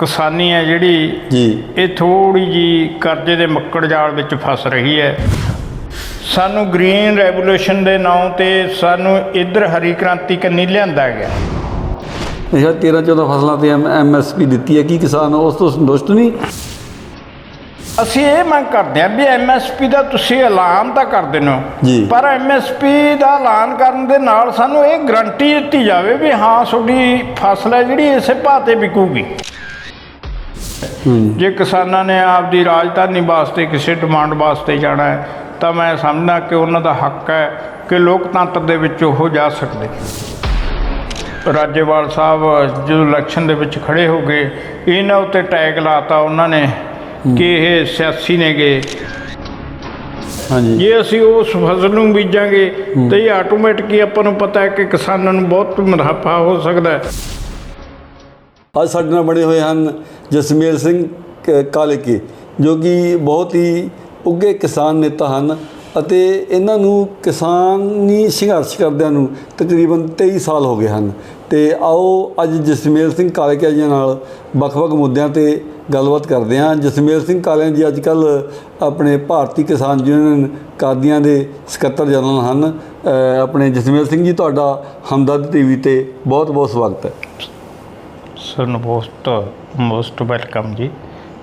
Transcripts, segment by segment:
ਕਿਸਾਨੀ ਹੈ ਜਿਹੜੀ ਜੀ। ਇਹ ਥੋੜੀ ਜੀ ਕਰਜ਼ੇ ਦੇ ਮੱਕੜ ਜਾਲ ਵਿੱਚ ਫਸ ਰਹੀ ਹੈ। ਸਾਨੂੰ ਗ੍ਰੀਨ ਰੈਵੋਲੂਸ਼ਨ ਦੇ ਨਾਂ ਤੇ ਸਾਨੂੰ ਇੱਧਰ ਹਰੀ ਕ੍ਰਾਂਤੀ ਕੰਨੀ ਲਿਆਂਦਾ ਗਿਆ। ਇਹ 13 14 ਫਸਲਾਂ ਤੇ ਐਮਐਸਪੀ ਦਿੱਤੀ ਹੈ। ਕੀ ਕਿਸਾਨ ਉਸ ਤੋਂ ਸੰਤੁਸ਼ਟ ਨਹੀਂ? ਅਸੀਂ ਇਹ ਮੰਗ ਕਰਦੇ ਹਾਂ ਵੀ ਐਮਐਸਪੀ ਦਾ ਤੁਸੀਂ ਐਲਾਨ ਤਾਂ ਕਰ ਦਿੰਦੇ ਜੀ। ਹੋ ਪਰ ਐਮਐਸਪੀ ਦਾ ਐਲਾਨ ਕਰਨ ਦੇ ਨਾਲ ਸਾਨੂੰ ਇਹ ਗਰੰਟੀ ਦਿੱਤੀ ਜਾਵੇ ਵੀ ਹਾਂ ਤੁਹਾਡੀ ਫਸਲ ਹੈ ਜਿਹੜੀ ਇਸੇ ਭਾਅ ਤੇ ਵਿਕੂਗੀ। ਜੇ ਕਿਸਾਨਾਂ ਨੇ ਆਪਦੀ ਰਾਜਧਾਨੀ ਵਾਸਤੇ ਕਿਸੇ ਡਿਮਾਂਡ ਵਾਸਤੇ ਜਾਣਾ ਹੈ ਤਾਂ ਮੈਂ ਸਮਝਦਾ ਕਿ ਉਹਨਾਂ ਦਾ ਹੱਕ ਹੈ ਕਿ ਲੋਕਤੰਤਰ ਦੇ ਵਿੱਚ ਉਹ ਜਾ ਸਕਦੇ। ਰਾਜੇਵਾਲ ਸਾਹਿਬ ਜਦੋਂ ਇਲੈਕਸ਼ਨ ਦੇ ਵਿੱਚ ਖੜੇ ਹੋ ਗਏ ਇਹਨਾਂ ਉੱਤੇ ਟੈਗ ਲਾਤਾ ਉਹਨਾਂ ਨੇ ਕਿ ਇਹ ਸਿਆਸੀ ਨੇਗੇ। ਹਾਂਜੀ। ਜੇ ਅਸੀਂ ਉਸ ਫਸਲ ਨੂੰ ਬੀਜਾਂਗੇ ਤਾਂ ਇਹ ਆਟੋਮੈਟਿਕ ਹੀ ਆਪਾਂ ਨੂੰ ਪਤਾ ਹੈ ਕਿ ਕਿਸਾਨਾਂ ਨੂੰ ਬਹੁਤ ਮੁਨਾਫਾ ਹੋ ਸਕਦਾ ਹੈ। ਅੱਜ ਸਾਡੇ ਨਾਲ ਬਣੇ ਹੋਏ ਹਨ ਜਸਮੇਲ ਸਿੰਘ ਕ- ਕਾਲੇਕੇ, ਜੋ ਕਿ ਬਹੁਤ ਹੀ ਉੱਗੇ ਕਿਸਾਨ ਨੇਤਾ ਹਨ ਅਤੇ ਇਹਨਾਂ ਨੂੰ ਕਿਸਾਨੀ ਸੰਘਰਸ਼ ਕਰਦਿਆਂ ਨੂੰ ਤਕਰੀਬਨ 23 ਸਾਲ ਹੋ ਗਏ ਹਨ। ਤੇ ਆਓ ਅੱਜ ਜਸਮੇਲ ਸਿੰਘ ਕਾਲੇਕੇ ਜੀ ਨਾਲ ਵੱਖ-ਵੱਖ ਮੁੱਦਿਆਂ ਤੇ ਗੱਲਬਾਤ ਕਰਦੇ ਹਾਂ। ਜਸਮੇਲ ਸਿੰਘ ਕਾਲੇ ਜੀ ਅੱਜ ਕੱਲ ਆਪਣੇ ਭਾਰਤੀ ਕਿਸਾਨ ਯੂਨੀਅਨ ਕਾਦੀਆਂ ਦੇ ਸਕੱਤਰ ਜਨਰਲ ਹਨ। ਆਪਣੇ ਜਸਮੇਲ ਸਿੰਘ ਜੀ, ਤੁਹਾਡਾ ਹਮਦਰਦ ਟੀਵੀ ਤੇ ਬਹੁਤ-ਬਹੁਤ ਸਵਾਗਤ ਹੈ। ਸਾਨੂੰ ਬਹੁਤ ਮੋਸਟ ਵੈਲਕਮ ਜੀ।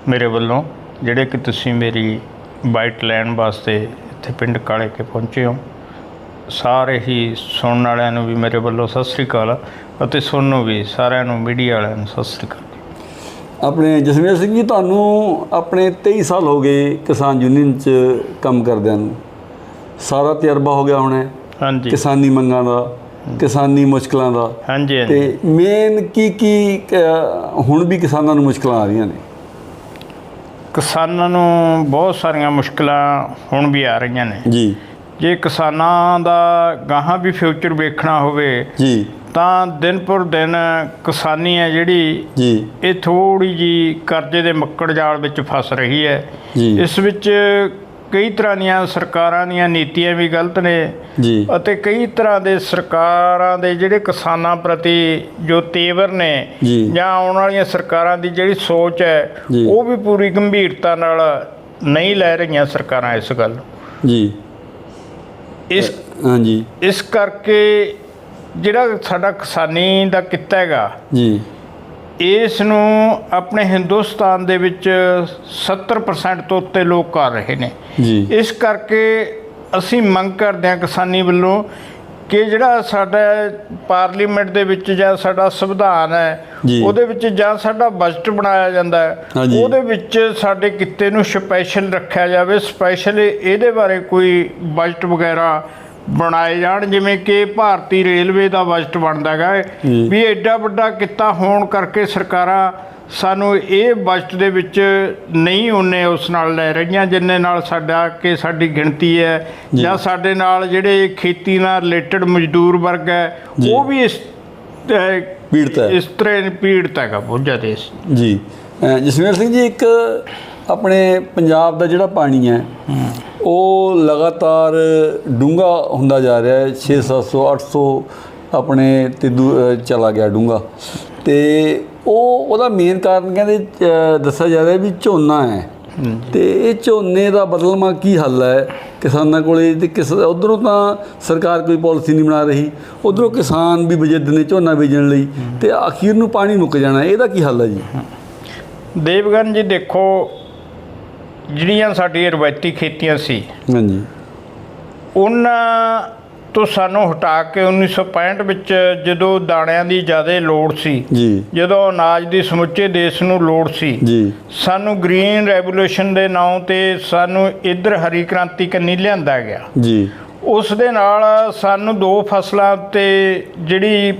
ਮੇਰੇ ਵੱਲੋਂ ਜਿਹੜੇ ਕਿ ਤੁਸੀਂ ਮੇਰੀ ਬਾਈਟ ਲੈਣ ਵਾਸਤੇ ਇੱਥੇ ਪਿੰਡ ਕਾਲੇ ਕੇ ਪਹੁੰਚੇ ਹੋ ਸਾਰੇ ਹੀ ਸੁਣਨ ਵਾਲਿਆਂ ਨੂੰ ਵੀ ਮੇਰੇ ਵੱਲੋਂ ਸਤਿ ਸ੍ਰੀ ਅਕਾਲ ਅਤੇ ਸੁਣਨ ਨੂੰ ਵੀ ਸਾਰਿਆਂ ਨੂੰ ਮੀਡੀਆ ਵਾਲਿਆਂ ਨੂੰ ਸਤਿ ਸ੍ਰੀ ਅਕਾਲ। ਆਪਣੇ ਜਸਵੀਰ ਸਿੰਘ ਜੀ ਤੁਹਾਨੂੰ ਆਪਣੇ 23 ਸਾਲ ਹੋ ਗਏ ਕਿਸਾਨ ਯੂਨੀਅਨ 'ਚ ਕੰਮ ਕਰਦਿਆਂ ਨੂੰ। ਸਾਰਾ ਤਜਰਬਾ ਹੋ ਗਿਆ ਹੋਣਾ ਹਾਂਜੀ। ਕਿਸਾਨੀ ਮੰਗਾਂ ਦਾ। ਕਿਸਾਨੀ ਮੁਸ਼ਕਲਾਂ ਦਾ। ਹਾਂਜੀ ਹਾਂਜੀ। ਤੇ ਮੇਨ ਕੀ ਕੀ ਹੁਣ ਵੀ ਕਿਸਾਨਾਂ ਨੂੰ ਮੁਸ਼ਕਲਾਂ ਆ ਰਹੀਆਂ ਨੇ? ਕਿਸਾਨਾਂ ਨੂੰ ਬਹੁਤ ਸਾਰੀਆਂ ਮੁਸ਼ਕਲਾਂ ਹੁਣ ਵੀ ਆ ਰਹੀਆਂ ਨੇ। ਜੀ। ਜੇ ਕਿਸਾਨਾਂ ਦਾ ਗਾਹਾਂ ਵੀ ਫਿਊਚਰ ਵੇਖਣਾ ਹੋਵੇ ਜੀ। ਤਾਂ ਦਿਨ ਪਰ ਦਿਨ ਕਿਸਾਨੀ ਹੈ ਜਿਹੜੀ ਜੀ। ਇਹ ਥੋੜੀ ਜੀ ਕਰਜ਼ੇ ਦੇ ਮੱਕੜ ਜਾਲ ਵਿੱਚ ਫਸ ਰਹੀ ਹੈ। ਜੀ। ਇਸ ਵਿੱਚ ਕਈ ਤਰ੍ਹਾਂ ਦੀਆਂ ਸਰਕਾਰਾਂ ਦੀਆਂ ਨੀਤੀਆਂ ਵੀ ਗਲਤ ਨੇ ਜੀ ਅਤੇ ਕਈ ਤਰ੍ਹਾਂ ਦੇ ਸਰਕਾਰਾਂ ਦੇ ਜਿਹੜੇ ਕਿਸਾਨਾਂ ਪ੍ਰਤੀ ਜੋ ਤੇਵਰ ਨੇ ਜੀ। ਆਉਣ ਵਾਲੀਆਂ ਸਰਕਾਰਾਂ ਦੀ ਜਿਹੜੀ ਸੋਚ ਹੈ। ਉਹ ਵੀ ਪੂਰੀ ਗੰਭੀਰਤਾ ਨਾਲ ਨਹੀਂ ਲੈ ਰਹੀਆਂ ਸਰਕਾਰਾਂ ਇਸ ਗੱਲ ਨੂੰ। ਜੀ ਇਸ ਹਾਂਜੀ ਇਸ ਕਰਕੇ ਜਿਹੜਾ ਸਾਡਾ ਕਿਸਾਨੀ ਦਾ ਕਿੱਤਾ ਹੈਗਾ ਜੀ ਇਸ ਨੂੰ ਆਪਣੇ ਹਿੰਦੁਸਤਾਨ ਦੇ ਵਿੱਚ 70% ਤੋਂ ਉੱਤੇ ਲੋਕ ਕਰ ਰਹੇ ਨੇ ਜੀ ਇਸ ਕਰਕੇ ਅਸੀਂ ਮੰਗ ਕਰਦੇ ਹਾਂ ਕਿਸਾਨੀ ਵੱਲੋਂ ਕਿ ਜਿਹੜਾ ਸਾਡਾ ਪਾਰਲੀਮੈਂਟ ਦੇ ਵਿੱਚ ਜਾਂ ਸਾਡਾ ਸੰਵਿਧਾਨ ਹੈ। ਉਹਦੇ ਵਿੱਚ ਜਾਂ ਸਾਡਾ ਬਜਟ ਬਣਾਇਆ ਜਾਂਦਾ ਹੈ। ਉਹਦੇ ਵਿੱਚ ਸਾਡੇ ਕਿੱਤੇ ਨੂੰ ਸਪੈਸ਼ਲ ਰੱਖਿਆ ਜਾਵੇ ਸਪੈਸ਼ਲ ਇਹਦੇ ਬਾਰੇ ਕੋਈ ਬਜਟ ਵਗੈਰਾ ਬਣਾਏ ਜਾਣ ਜਿਵੇਂ ਕਿ ਭਾਰਤੀ ਰੇਲਵੇ ਦਾ ਬਜਟ ਬਣਦਾ ਹੈਗਾ ਜੀ। ਵੀ ਐਡਾ ਵੱਡਾ ਕਿੱਤਾ ਹੋਣ ਕਰਕੇ ਸਰਕਾਰਾਂ ਸਾਨੂੰ ਇਹ ਬਜਟ ਦੇ ਵਿੱਚ ਨਹੀਂ ਉਹਨੇ ਉਸ ਨਾਲ ਲੈ ਰਹੀਆਂ ਜਿੰਨੇ ਨਾਲ ਸਾਡਾ ਕਿ ਸਾਡੀ ਗਿਣਤੀ ਹੈ ਜੀ। ਸਾਡੇ ਨਾਲ ਜਿਹੜੇ ਖੇਤੀ ਨਾਲ ਰਿਲੇਟਡ ਮਜ਼ਦੂਰ ਵਰਗ ਹੈ। ਉਹ ਵੀ ਇਸ ਪੀੜਤ ਹੈ ਇਸ ਤਰ੍ਹਾਂ ਪੀੜਤ ਹੈਗਾ ਬਹੁਤ ਜ਼ਿਆਦਾ ਜੀ ਜਸਵੀਰ ਸਿੰਘ ਜੀ ਇੱਕ ਆਪਣੇ ਪੰਜਾਬ ਦਾ ਜਿਹੜਾ ਪਾਣੀ ਹੈ, ਉਹ ਲਗਾਤਾਰ ਡੂੰਘਾ ਹੁੰਦਾ ਜਾ ਰਿਹਾ ਹੈ। 6 700 800 ਆਪਣੇ ਤੇ ਦੂ- ਚਲਾ ਗਿਆ ਡੂੰਘਾ। ਤੇ ਉਹ, ਉਹਦਾ ਮੇਨ ਕਾਰਨ ਕਹਿੰਦੇ ਦੱਸਿਆ ਜਾ ਰਿਹਾ ਵੀ ਝੋਨਾ ਹੈ। ਤੇ ਇਹ ਝੋਨੇ ਦਾ ਬਦਲਮਾ ਕੀ ਹੱਲ ਹੈ? ਕਿਸਾਨਾਂ ਕੋਲੇ ਤੇ ਕਿਸ, ਉਧਰੋਂ ਤਾਂ ਸਰਕਾਰ ਕੋਈ ਪਾਲਿਸੀ ਨਹੀਂ ਬਣਾ ਰਹੀ। ਉਧਰੋਂ ਕਿਸਾਨ ਵੀ ਬਜਟ ਨੇ ਝੋਨਾ ਬੀਜਣ ਲਈ। ਤੇ ਅਖੀਰ ਨੂੰ ਪਾਣੀ ਮੁੱਕ ਜਾਣਾ ਇਹਦਾ ਕੀ ਹੱਲ ਹੈ ਜੀ? ਦੇਵਗਨ ਜੀ, ਦੇਖੋ ਜਿਹੜੀਆਂ ਸਾਡੀਆਂ ਰਵਾਇਤੀ ਖੇਤੀਆਂ ਸੀ ਹਾਂਜੀ। ਉਹਨਾਂ ਤੋਂ ਸਾਨੂੰ ਹਟਾ ਕੇ 1965 ਵਿੱਚ ਜਦੋਂ ਦਾਣਿਆਂ ਦੀ ਜ਼ਿਆਦਾ ਲੋੜ ਸੀ ਜੀ। ਜਦੋਂ ਅਨਾਜ ਦੀ ਸਮੁੱਚੇ ਦੇਸ਼ ਨੂੰ ਲੋੜ ਸੀ ਜੀ। ਸਾਨੂੰ ਗ੍ਰੀਨ ਰੈਵੋਲੂਸ਼ਨ ਦੇ ਨਾਂ ਤੇ ਸਾਨੂੰ ਇੱਧਰ ਹਰੀ ਕ੍ਰਾਂਤੀ ਕੰਨੀ ਲਿਆਂਦਾ ਗਿਆ। ਜੀ। ਉਸ ਦੇ ਨਾਲ ਸਾਨੂੰ ਦੋ ਫਸਲਾਂ ਤੇ ਜਿਹੜੀ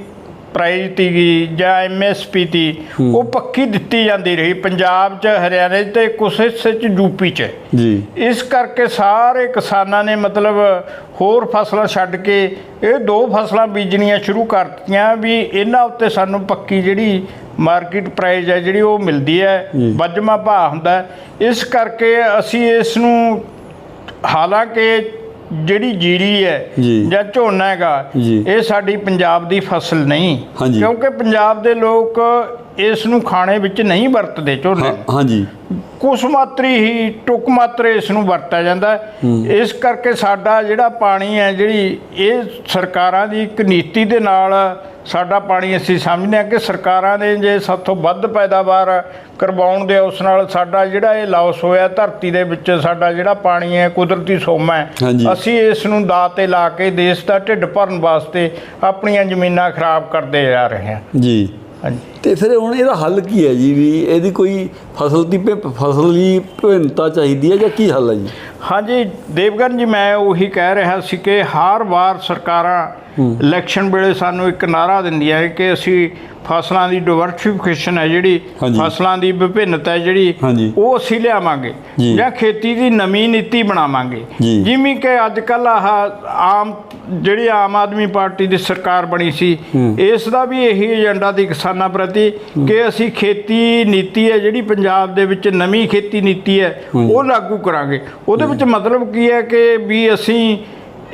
ਪ੍ਰਾਈਜ਼ ਤੀਗੀ ਜਾਂ ਐਮਐਸਪੀ ਤੀ ਉਹ ਪੱਕੀ ਦਿੱਤੀ ਜਾਂਦੀ ਰਹੀ ਪੰਜਾਬ 'ਚ ਹਰਿਆਣੇ 'ਚ ਤੇ ਕੁਛ ਹਿੱਸੇ 'ਚ ਯੂਪੀ 'ਚ ਜੀ ਇਸ ਕਰਕੇ ਸਾਰੇ ਕਿਸਾਨਾਂ ਨੇ ਮਤਲਬ ਹੋਰ ਫਸਲਾਂ ਛੱਡ ਕੇ ਇਹ ਦੋ ਫਸਲਾਂ ਬੀਜਣੀਆਂ ਸ਼ੁਰੂ ਕਰਤੀਆਂ ਵੀ ਇਹਨਾਂ ਉੱਤੇ ਸਾਨੂੰ ਪੱਕੀ ਜਿਹੜੀ ਮਾਰਕੀਟ ਪ੍ਰਾਈਸ ਹੈ ਜਿਹੜੀ ਉਹ ਮਿਲਦੀ ਹੈ। ਵੱਜਮਾ ਭਾਅ ਹੁੰਦਾ। ਇਸ ਕਰਕੇ ਅਸੀਂ ਇਸ ਨੂੰ ਹਾਲਾਂਕਿ ਜਿਹੜੀ ਜੀਰੀ ਹੈ ਜੀ। ਝੋਨਾ ਹੈਗਾ। ਇਹ ਸਾਡੀ ਪੰਜਾਬ ਦੀ ਫਸਲ ਨਹੀਂ। ਕਿਉਂਕਿ ਪੰਜਾਬ ਦੇ ਲੋਕ ਇਸ ਨੂੰ ਖਾਣੇ ਵਿੱਚ ਨਹੀਂ ਵਰਤਦੇ ਝੋਨੇ। ਹਾਂਜੀ ਕੁਛ ਮਾਤਰੀ ਹੀ ਟੁਕ ਮਾਤਰੇ ਇਸ ਨੂੰ ਵਰਤਿਆ ਜਾਂਦਾ। ਇਸ ਕਰਕੇ ਸਾਡਾ ਜਿਹੜਾ ਪਾਣੀ ਹੈ ਜਿਹੜੀ ਇਹ ਸਰਕਾਰਾਂ ਦੀ ਇੱਕ ਨੀਤੀ ਦੇ ਨਾਲ ਸਾਡਾ ਪਾਣੀ ਅਸੀਂ ਸਮਝਦੇ ਹਾਂ ਕਿ ਸਰਕਾਰਾਂ ਨੇ ਜੇ ਸਭ ਤੋਂ ਵੱਧ ਪੈਦਾਵਾਰ ਕਰਵਾਉਣ ਦੇ ਉਸ ਨਾਲ ਸਾਡਾ ਜਿਹੜਾ ਇਹ ਲਾਸ ਹੋਇਆ ਧਰਤੀ ਦੇ ਵਿੱਚ ਸਾਡਾ ਜਿਹੜਾ ਪਾਣੀ ਹੈ ਕੁਦਰਤੀ ਸੋਮਾ। ਹੈ ਅਸੀਂ ਇਸ ਨੂੰ ਦਾਅ ਤੇ ਲਾ ਕੇ ਦੇਸ਼ ਦਾ ਢਿੱਡ ਭਰਨ ਵਾਸਤੇ ਆਪਣੀਆਂ ਜ਼ਮੀਨਾਂ ਖਰਾਬ ਕਰਦੇ ਜਾ ਰਹੇ ਹਾਂ ਜੀ ਤੇ ਫਿਰ ਹੁਣ ਇਹਦਾ ਹੱਲ ਕੀ ਹੈ ਜੀ ਵੀ ਇਹਦੀ ਕੋਈ ਫਸਲ ਦੀ ਫਸਲ ਦੀ ਵਿਭਿੰਨਤਾ ਚਾਹੀਦੀ ਹੈ ਜਾਂ ਕੀ ਹੱਲ ਹੈ ਜੀ? ਹਾਂਜੀ ਦੇਵਗਨ ਜੀ ਮੈਂ ਉਹੀ ਕਹਿ ਰਿਹਾ ਸੀ ਕਿ ਹਰ ਵਾਰ ਸਰਕਾਰਾਂ ਇਲੈਕਸ਼ਨ ਵੇਲੇ ਸਾਨੂੰ ਇੱਕ ਨਾਰਾ ਦਿੰਦੀਆਂ ਹੈ ਕਿ ਅਸੀਂ ਫਸਲਾਂ ਦੀ ਡਿਵਰਸਿਫਿਕੇਸ਼ਨ ਹੈ ਜਿਹੜੀ। ਫਸਲਾਂ ਦੀ ਵਿਭਿੰਨਤਾ ਹੈ ਜਿਹੜੀ। ਉਹ ਅਸੀਂ ਲਿਆਵਾਂਗੇ ਜੀ। ਖੇਤੀ ਦੀ ਨਵੀਂ ਨੀਤੀ ਬਣਾਵਾਂਗੇ। ਜਿਵੇਂ ਕਿ ਅੱਜ ਕੱਲ ਆਹ ਆਮ ਜਿਹੜੀ ਆਮ ਆਦਮੀ ਪਾਰਟੀ ਦੀ ਸਰਕਾਰ ਬਣੀ ਸੀ ਇਸ ਦਾ ਵੀ ਇਹੀ ਏਜੰਡਾ ਦੀ ਕਿਸਾਨਾਂ ਪ੍ਰਤੀ ਕਿ ਅਸੀਂ ਖੇਤੀ ਨੀਤੀ ਹੈ ਜਿਹੜੀ ਪੰਜਾਬ ਦੇ ਵਿੱਚ ਨਵੀਂ ਖੇਤੀ ਨੀਤੀ ਹੈ ਉਹ ਲਾਗੂ ਕਰਾਂਗੇ ਉਹਦੇ ਵਿੱਚ ਮਤਲਬ ਕੀ ਹੈ ਕਿ ਵੀ ਅਸੀਂ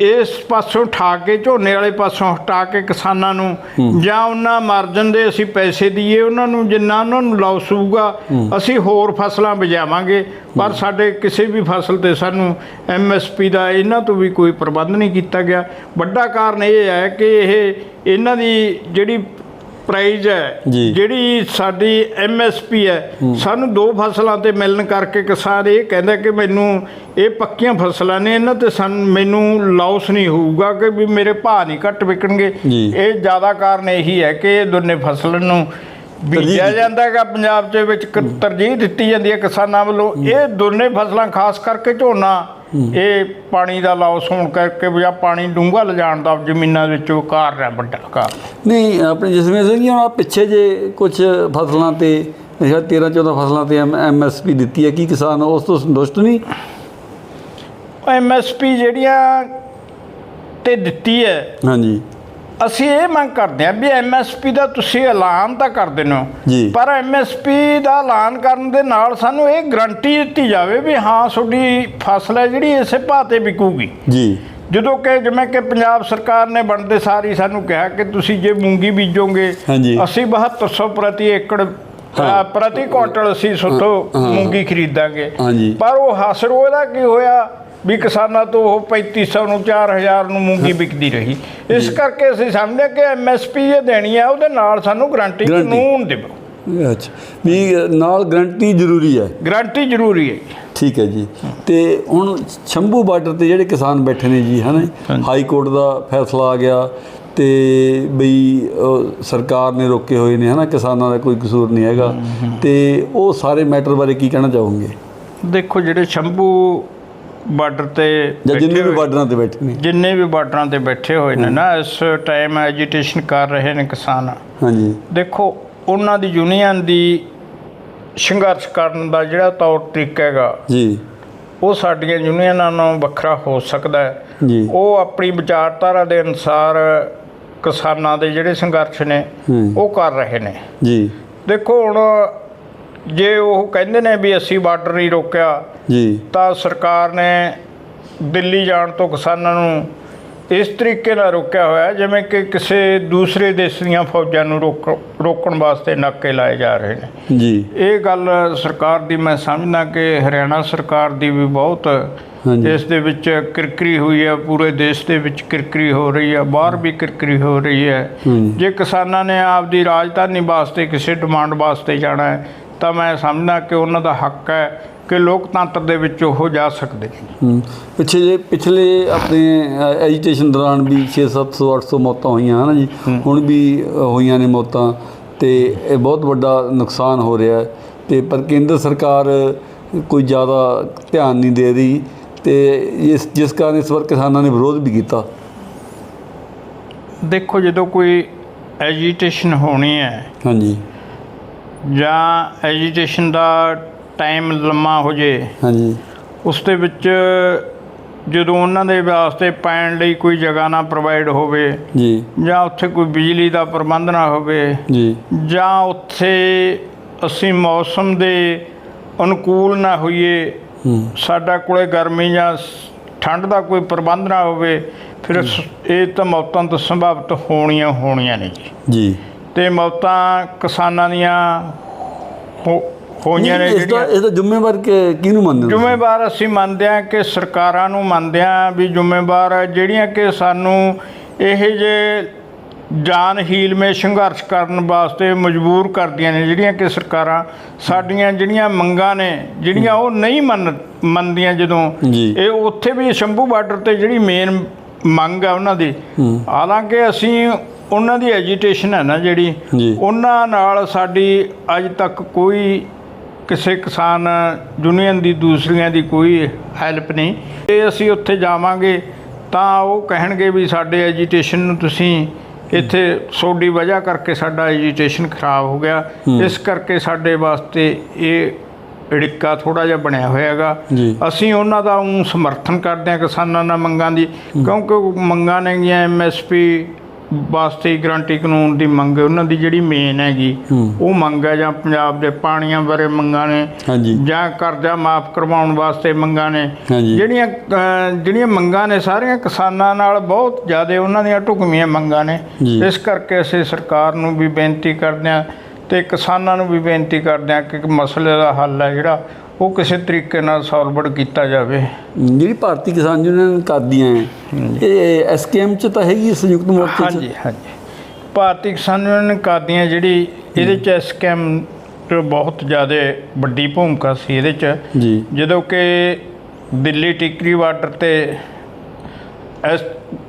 ਇਸ ਪਾਸੋਂ ਠਾ ਕੇ ਝੋਨੇ ਵਾਲੇ ਪਾਸੋਂ ਹਟਾ ਕੇ ਕਿਸਾਨਾਂ ਨੂੰ ਜਾਂ ਉਹਨਾਂ ਮਾਰਜਨ ਦੇ ਅਸੀਂ ਪੈਸੇ ਦਈਏ ਉਹਨਾਂ ਨੂੰ ਜਿੰਨਾ ਉਹਨਾਂ ਨੂੰ ਲਾਸ ਹੋਊਗਾ ਅਸੀਂ ਹੋਰ ਫਸਲਾਂ ਬਜਾਵਾਂਗੇ। ਪਰ ਸਾਡੇ ਕਿਸੇ ਵੀ ਫਸਲ ਤੇ ਸਾਨੂੰ ਐਮਐਸਪੀ ਦਾ ਇਹਨਾਂ ਤੋਂ ਵੀ ਕੋਈ ਪ੍ਰਬੰਧ ਨਹੀਂ ਕੀਤਾ ਗਿਆ। ਵੱਡਾ ਕਾਰਨ ਇਹ ਹੈ ਕਿ ਇਹ ਇਹਨਾਂ ਦੀ ਜਿਹੜੀ ਪ੍ਰਾਈਜ਼ ਹੈ। ਜਿਹੜੀ ਸਾਡੀ ਐਮਐਸਪੀ ਹੈ ਸਾਨੂੰ ਦੋ ਫਸਲਾਂ ਤੇ ਮਿਲਣ ਕਰਕੇ ਕਿਸਾਨ ਇਹ ਕਹਿੰਦਾ ਕਿ ਮੈਨੂੰ ਇਹ ਪੱਕੀਆਂ ਫਸਲਾਂ ਨੇ ਇਹਨਾਂ ਤੇ ਸਾਨੂੰ ਮੈਨੂੰ ਲਾਸ ਨਹੀਂ ਹੋਊਗਾ ਕਿ ਵੀ ਮੇਰੇ ਭਾਅ ਨਹੀਂ ਘੱਟ ਵਿਕਣਗੇ। ਇਹ ਜ਼ਿਆਦਾ ਕਾਰਨ ਇਹੀ ਹੈ ਕਿ ਇਹ ਦੋਨੇ ਫਸਲਾਂ ਨੂੰ ਬੀਜਿਆ। ਜਾਂਦਾ ਹੈਗਾ ਪੰਜਾਬ ਦੇ ਵਿੱਚ ਤਰਜੀਹ ਦਿੱਤੀ ਜਾਂਦੀ ਹੈ ਕਿਸਾਨਾਂ ਵੱਲੋਂ ਇਹ ਦੋਨੇ ਫਸਲਾਂ ਖਾਸ ਕਰਕੇ ਝੋਨਾ ਇਹ ਪਾਣੀ ਦਾ ਲਾਸ ਹੋਣ ਕਰਕੇ ਜਾਂ ਪਾਣੀ ਡੂੰਘਾ ਲਿਜਾਣ ਦਾ ਜ਼ਮੀਨਾਂ ਵਿੱਚ ਕਾਰਨ ਹੈ ਵੱਡਾ ਕਾਰਨ। ਨਹੀਂ ਆਪਣੇ ਜਸਮੀਤ ਸਿੰਘ ਜੀ ਹੁਣ ਪਿੱਛੇ ਜੇ ਕੁਝ ਫਸਲਾਂ ਤੇ ਜਿਹੜਾ 13 14 ਫਸਲਾਂ ਤੇ ਐਮਐਸਪੀ ਦਿੱਤੀ ਹੈ ਕੀ ਕਿਸਾਨ ਉਸ ਤੋਂ ਸੰਤੁਸ਼ਟ ਨਹੀਂ? ਐਮਐਸਪੀ ਜਿਹੜੀਆਂ ਤੇ ਦਿੱਤੀ ਹੈ ਹਾਂਜੀ। ਅਸੀਂ ਇਹ ਮੰਗ ਕਰਦੇ ਹਾਂ ਵੀ ਐਮਐਸਪੀ ਦਾ ਤੁਸੀਂ ਐਲਾਨ ਤਾਂ ਕਰ ਦਿੰਦੇ ਹੋ। ਪਰ ਐਮਐਸਪੀ ਦਾ ਐਲਾਨ ਕਰਨ ਦੇ ਨਾਲ ਸਾਨੂੰ ਇਹ ਗਰੰਟੀ ਦਿੱਤੀ ਜਾਵੇ ਵੀ ਹਾਂ ਤੁਹਾਡੀ ਫਸਲ ਹੈ ਜਿਹੜੀ ਇਸੇ ਭਾਅ ਤੇ ਵਿਕੂਗੀ ਜੀ ਜਦੋਂ ਕਿ ਜਿਵੇਂ ਕਿ ਪੰਜਾਬ ਸਰਕਾਰ ਨੇ ਬਣਦੇ ਸਾਰੀ ਸਾਨੂੰ ਕਿਹਾ ਕਿ ਤੁਸੀਂ ਜੇ ਮੂੰਗੀ ਬੀਜੋਗੇ। ਅਸੀਂ 7200 ਪ੍ਰਤੀ ਏਕੜ ਪ੍ਰਤੀ ਕੁਇੰਟਲ ਅਸੀਂ ਸੁੱਤੋਂ। ਮੂੰਗੀ ਖਰੀਦਾਂਗੇ। ਪਰ ਉਹ ਹਾਸਰ ਉਹਦਾ ਕੀ ਹੋਇਆ ਵੀ ਕਿਸਾਨਾਂ ਤੋਂ ਉਹ 3500 ਨੂੰ 4000 ਨੂੰ ਮੂੰਗੀ ਵਿਕਦੀ ਰਹੀ। ਇਸ ਕਰਕੇ ਅਸੀਂ ਸਮਝਦੇ ਕਿ ਐਮਐਸਪੀ ਜੇ ਦੇਣੀ ਹੈ ਉਹਦੇ ਨਾਲ ਸਾਨੂੰ ਗਰੰਟੀ। ਕਾਨੂੰਨ ਦੇਵੋ। ਅੱਛਾ। ਵੀ ਨਾਲ ਗਰੰਟੀ ਜ਼ਰੂਰੀ ਹੈ। ਗਰੰਟੀ ਜ਼ਰੂਰੀ ਹੈ ਜੀ। ਠੀਕ ਹੈ ਜੀ। ਤੇ ਹੁਣ ਸ਼ੰਭੂ ਬਾਰਡਰ ਤੇ ਜਿਹੜੇ ਕਿਸਾਨ ਬੈਠੇ ਨੇ ਜੀ ਹਨਾ। ਹਾਈ ਕੋਰਟ ਦਾ ਫੈਸਲਾ ਆ ਗਿਆ ਤੇ ਬਈ ਅਹ, ਸਰਕਾਰ ਨੇ ਰੋਕੇ ਹੋਏ ਨੇ ਹਨਾ? ਕਿਸਾਨਾਂ ਦਾ ਕੋਈ ਕਸੂਰ ਨਹੀਂ ਹੈਗਾ। ਤੇ ਉਹ ਸਾਰੇ ਮੈਟਰ ਬਾਰੇ ਕੀ ਕਹਿਣਾ ਚਾਹੋਗੇ? ਦੇਖੋ ਜਿਹੜੇ ਸ਼ੰਭੂ ਬਾਰਡਰ ਤੇ ਜਾਂ ਜਿੰਨੇ ਵੀ ਬਾਰਡਰਾਂ ਤੇ ਬੈਠੇ ਨੇ। ਜਿੰਨੇ ਵੀ ਬਾਰਡਰਾਂ ਤੇ ਬੈਠੇ ਹੋਏ ਨੇ ਨਾ ਇਸ ਟਾਈਮ ਐਜੀਟੇਸ਼ਨ ਕਰ ਰਹੇ ਨੇ ਕਿਸਾਨ। ਹਾਂਜੀ। ਦੇਖੋ ਉਹਨਾਂ ਦੀ ਯੂਨੀਅਨ ਦੀ ਸੰਘਰਸ਼ ਕਰਨ ਦਾ ਜਿਹੜਾ ਤੌਰ ਤਰੀਕਾ ਹੈਗਾ ਜੀ। ਉਹ ਸਾਡੀਆਂ ਯੂਨੀਅਨਾਂ ਨਾਲੋਂ ਵੱਖਰਾ ਹੋ ਸਕਦਾ ਹੈ। ਜੀ। ਉਹ ਆਪਣੀ ਵਿਚਾਰਧਾਰਾ ਦੇ ਅਨੁਸਾਰ ਕਿਸਾਨਾਂ ਦੇ ਜਿਹੜੇ ਸੰਘਰਸ਼ ਨੇ। ਉਹ ਕਰ ਰਹੇ ਨੇ। ਜੀ। ਦੇਖੋ ਹੁਣ ਜੇ ਉਹ ਕਹਿੰਦੇ ਨੇ ਵੀ ਅਸੀਂ ਬਾਰਡਰ ਨਹੀਂ ਰੋਕਿਆ ਜੀ ਤਾਂ ਸਰਕਾਰ ਨੇ ਦਿੱਲੀ ਜਾਣ ਤੋਂ ਕਿਸਾਨਾਂ ਨੂੰ ਇਸ ਤਰੀਕੇ ਨਾਲ ਰੋਕਿਆ ਹੋਇਆ ਜਿਵੇਂ ਕਿ ਕਿਸੇ ਦੂਸਰੇ ਦੇਸ਼ ਦੀਆਂ ਫੌਜਾਂ ਨੂੰ ਰੋਕ ਰੋਕਣ ਵਾਸਤੇ ਨਾਕੇ ਲਾਏ ਜਾ ਰਹੇ ਨੇ ਜੀ ਇਹ ਗੱਲ ਸਰਕਾਰ ਦੀ ਮੈਂ ਸਮਝਦਾ ਕਿ ਹਰਿਆਣਾ ਸਰਕਾਰ ਦੀ ਵੀ ਬਹੁਤ। ਇਸ ਦੇ ਵਿੱਚ ਕਿਰਕਰੀ ਹੋਈ ਹੈ ਪੂਰੇ ਦੇਸ਼ ਦੇ ਵਿੱਚ ਕਿਰਕਰੀ ਹੋ ਰਹੀ ਹੈ ਬਾਹਰ ਵੀ ਕਿਰਕਰੀ ਹੋ ਰਹੀ ਹੈ। ਜੇ ਕਿਸਾਨਾਂ ਨੇ ਆਪਦੀ ਰਾਜਧਾਨੀ ਵਾਸਤੇ ਕਿਸੇ ਡਿਮਾਂਡ ਵਾਸਤੇ ਜਾਣਾ ਹੈ ਤਾਂ ਮੈਂ ਸਮਝਦਾ ਕਿ ਉਹਨਾਂ ਦਾ ਹੱਕ ਹੈ ਕਿ ਲੋਕਤੰਤਰ ਦੇ ਵਿੱਚ ਉਹ ਜਾ ਸਕਦੇ ਨੇ। ਹੂੰ। ਪਿੱਛੇ ਜੇ ਪਿਛਲੇ ਆਪਣੇ ਐਜੀਟੇਸ਼ਨ ਦੌਰਾਨ ਵੀ 6 700 800 ਮੌਤਾਂ ਹੋਈਆਂ ਹਨ ਜੀ? ਹੁਣ ਵੀ ਅ, ਹੋਈਆਂ ਨੇ ਮੌਤਾਂ ਤੇ ਇਹ ਬਹੁਤ ਵੱਡਾ ਨੁਕਸਾਨ ਹੋ ਰਿਹਾ ਹੈ। ਤੇ ਪਰ ਕੇਂਦਰ ਸਰਕਾਰ ਕੋਈ ਜ਼ਿਆਦਾ ਧਿਆਨ ਨਹੀਂ ਦੇ ਰਹੀ ਤੇ ਇਸ ਜਿਸ ਕਾਰਨ ਇਸ ਵਾਰ ਕਿਸਾਨਾਂ ਨੇ ਵਿਰੋਧ ਵੀ ਕੀਤਾ। ਦੇਖੋ ਜਦੋਂ ਕੋਈ ਐਜੀਟੇਸ਼ਨ ਹੋਣੀ ਹੈ ਹਾਂਜੀ। ਜਾਂ ਐਜੀਟੇਸ਼ਨ ਦਾ ਟਾਈਮ ਲੰਮਾ ਹੋ ਜੇ। ਹਾਂਜੀ। ਉਸ ਦੇ ਵਿੱਚ ਜਦੋਂ ਉਹਨਾਂ ਦੇ ਵਾਸਤੇ ਪੈਣ ਲਈ ਕੋਈ ਜਗ੍ਹਾ ਨਾ ਪ੍ਰੋਵਾਈਡ ਹੋਵੇ ਜੀ। ਜਾਂ ਉੱਥੇ ਕੋਈ ਬਿਜਲੀ ਦਾ ਪ੍ਰਬੰਧ ਨਾ ਹੋਵੇ ਜੀ। ਜਾਂ ਉੱਥੇ ਅਸੀਂ ਮੌਸਮ ਦੇ ਅਨੁਕੂਲ ਨਾ ਹੋਈਏ ਸਾਡਾ ਕੋਲੇ ਗਰਮੀ ਜਾਂ ਠੰਡ ਦਾ ਕੋਈ ਪ੍ਰਬੰਧ ਨਾ ਹੋਵੇ ਫਿਰ ਇਹ ਤਾਂ ਮੌਤਾਂ ਤੋਂ ਸੰਭਾਵਿਤ ਹੋਣੀਆਂ ਹੋਣੀਆਂ ਨੇ ਜੀ। ਜੀ। ਤੇ ਮੌਤਾਂ ਕਿਸਾਨਾਂ ਦੀਆਂ ਹੋਈਆਂ ਨੇ ਇਸ ਦਾ ਜਿਹੜੀਆਂ ਇਸ ਦਾ ਜ਼ਿੰਮੇਵਾਰ ਕਿ- ਕਿਹਨੂੰ ਮੰਨਦੇ ਹੋ? ਜ਼ਿੰਮੇਵਾਰ ਅਸੀਂ ਮੰਨਦੇ ਹਾਂ ਕਿ ਸਰਕਾਰਾਂ ਨੂੰ ਮੰਨਦੇ ਹਾਂ ਵੀ ਜ਼ਿੰਮੇਵਾਰ ਹੈ ਜਿਹੜੀਆਂ ਕਿ ਸਾਨੂੰ ਇਹ ਜੇ ਜਾਨ ਹੀਲਮੇ ਸੰਘਰਸ਼ ਕਰਨ ਵਾਸਤੇ ਮਜਬੂਰ ਕਰਦੀਆਂ ਨੇ ਜਿਹੜੀਆਂ ਕਿ ਸਰਕਾਰਾਂ ਸਾਡੀਆਂ ਜਿਹੜੀਆਂ ਮੰਗਾਂ ਨੇ ਜਿਹੜੀਆਂ ਉਹ ਨਹੀਂ ਮੰਨ ਮੰਨਦੀਆਂ ਜਦੋਂ ਜੀ। ਇਹ ਉੱਥੇ ਵੀ ਸ਼ੰਭੂ ਬਾਰਡਰ ਤੇ ਜਿਹੜੀ ਮੇਨ ਮੰਗ ਹੈ ਉਹਨਾਂ ਦੀ। ਹਾਲਾਂਕਿ ਅਸੀਂ ਉਹਨਾਂ ਦੀ ਐਜੀਟੇਸ਼ਨ ਹੈ ਨਾ ਜਿਹੜੀ ਜੀ। ਉਹਨਾਂ ਨਾਲ ਸਾਡੀ ਅੱਜ ਤੱਕ ਕੋਈ ਕਿਸੇ ਕਿਸਾਨ ਯੂਨੀਅਨ ਦੀ ਦੂਸਰੀਆਂ ਦੀ ਕੋਈ ਹੈਲਪ ਨਹੀਂ। ਤੇ ਅਸੀਂ ਉੱਥੇ ਜਾਵਾਂਗੇ ਤਾਂ ਉਹ ਕਹਿਣਗੇ ਵੀ ਸਾਡੇ ਐਜੀਟੇਸ਼ਨ ਨੂੰ ਤੁਸੀਂ ਇੱਥੇ ਸੋਡੀ ਵਜ੍ਹਾ ਕਰਕੇ ਸਾਡਾ ਐਜੀਟੇਸ਼ਨ ਖਰਾਬ ਹੋ ਗਿਆ। ਇਸ ਕਰਕੇ ਸਾਡੇ ਵਾਸਤੇ ਇਹ ਅੜਿੱਕਾ ਥੋੜਾ ਜਿਹਾ ਬਣਿਆ ਹੋਇਆ ਹੈਗਾ। ਅਸੀਂ ਉਹਨਾਂ ਦਾ ਊਂ ਸਮਰਥਨ ਕਰਦੇ ਹਾਂ ਕਿਸਾਨਾਂ ਨਾਲ ਮੰਗਾਂ ਦੀ ਕਿਉਂਕਿ ਮੰਗਾਂ ਨੇਗੀਆਂ ਐਮਐਸਪੀ ਵਾਸਤੇ ਗਰੰਟੀ ਕਾਨੂੰਨ ਦੀ ਮੰਗ ਉਹਨਾਂ ਦੀ ਜਿਹੜੀ ਮੇਨ ਹੈਗੀ। ਉਹ ਮੰਗ ਹੈ ਜਾਂ ਪੰਜਾਬ ਦੇ ਪਾਣੀਆਂ ਬਾਰੇ ਮੰਗਾਂ ਨੇ ਜਾਂ ਕਰਜ਼ਾ ਮਾਫ ਕਰਵਾਉਣ ਵਾਸਤੇ ਮੰਗਾਂ ਨੇ। ਜਿਹੜੀਆਂ ਜਿਹੜੀਆਂ ਮੰਗਾਂ ਨੇ ਸਾਰੀਆਂ ਕਿਸਾਨਾਂ ਨਾਲ ਬਹੁਤ ਜ਼ਿਆਦਾ ਉਹਨਾਂ ਦੀਆਂ ਢੁਕਵੀਆਂ ਮੰਗਾਂ ਨੇ। ਇਸ ਕਰਕੇ ਅਸੀਂ ਸਰਕਾਰ ਨੂੰ ਵੀ ਬੇਨਤੀ ਕਰਦੇ ਹਾਂ ਤੇ ਕਿਸਾਨਾਂ ਨੂੰ ਵੀ ਬੇਨਤੀ ਕਰਦੇ ਹਾਂ ਕਿ ਮਸਲੇ ਦਾ ਹੱਲ ਹੈ ਜਿਹੜਾ ਉਹ ਕਿਸੇ ਤਰੀਕੇ ਨਾਲ ਸੋਲਵਡ ਕੀਤਾ ਜਾਵੇ। ਜਿਹੜੀ ਭਾਰਤੀ ਕਿਸਾਨ ਯੂਨੀਅਨ ਕਰਦੀਆਂ ਇਹ ਐਸਕੇਐਮ ਚ ਤਾਂ ਹੈਗੀ ਸੰਯੁਕਤ ਮੋਰਚੇ ਚ? ਹਾਂਜੀ ਹਾਂਜੀ। ਭਾਰਤੀ ਕਿਸਾਨ ਯੂਨੀਅਨ ਕਾਦੀਆਂ ਜਿਹੜੀ ਇਹਦੇ ਚ ਸਕੈਮ ਬਹੁਤ ਜ਼ਿਆਦਾ ਵੱਡੀ ਭੂਮਿਕਾ ਸੀ ਇਹਦੇ ਚ। ਜੀ। ਜਦੋਂ ਕਿ ਦਿੱਲੀ ਟਿਕਰੀ ਬਾਰਡਰ ਤੇ ਇਸ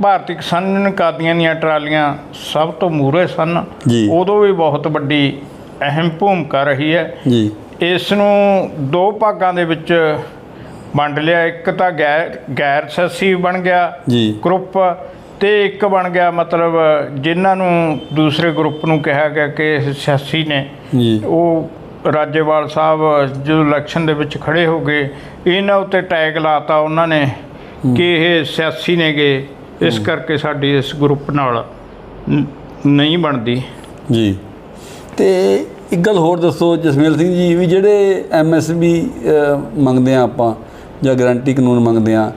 ਭਾਰਤੀ ਕਿਸਾਨ ਯੂਨੀਅਨ ਕਾਦੀਆਂ ਦੀਆਂ ਟਰਾਲੀਆਂ ਸਭ ਤੋਂ ਮੂਹਰੇ ਸਨ। ਉਦੋਂ ਵੀ ਬਹੁਤ ਵੱਡੀ ਅਹਿਮ ਭੂਮਿਕਾ ਰਹੀ ਹੈ ਜੀ। ਇਸ ਨੂੰ ਦੋ ਭਾਗਾਂ ਦੇ ਵਿੱਚ ਵੰਡ ਲਿਆ। ਇੱਕ ਤਾਂ ਗੈਰ ਗੈਰ ਸੈਸੀ ਬਣ ਗਿਆ ਜੀ। ਗਰੁੱਪ ਤੇ ਇੱਕ ਬਣ ਗਿਆ ਮਤਲਬ ਜਿਨ੍ਹਾਂ ਨੂੰ ਦੂਸਰੇ ਗਰੁੱਪ ਨੂੰ ਕਿਹਾ ਗਿਆ ਕਿ ਇਹ ਸਿਆਸੀ ਨੇ। ਜੀ। ਉਹ ਰਾਜੇਵਾਲ ਸਾਹਿਬ ਜਦੋਂ ਇਲੈਕਸ਼ਨ ਦੇ ਵਿੱਚ ਖੜੇ ਹੋ ਗਏ ਇਹਨਾਂ ਉੱਤੇ ਟੈਗ ਲਾਤਾ ਉਹਨਾਂ ਨੇ ਕਿ ਇਹ ਸਿਆਸੀ ਨੇਗੇ। ਇਸ ਕਰਕੇ ਸਾਡੀ ਇਸ ਗਰੁੱਪ ਨਾਲ ਨਹੀਂ ਬਣਦੀ। ਜੀ। ਤੇ ਇੱਕ ਗੱਲ ਹੋਰ ਦੱਸੋ ਜਸਮੇਲ ਸਿੰਘ ਜੀ ਵੀ ਜਿਹੜੇ ਐਮਐਸਬੀ ਮੰਗਦੇ ਆ ਆਪਾਂ ਜਾਂ ਗਾਰੰਟੀ ਕਾਨੂੰਨ ਮੰਗਦੇ ਆ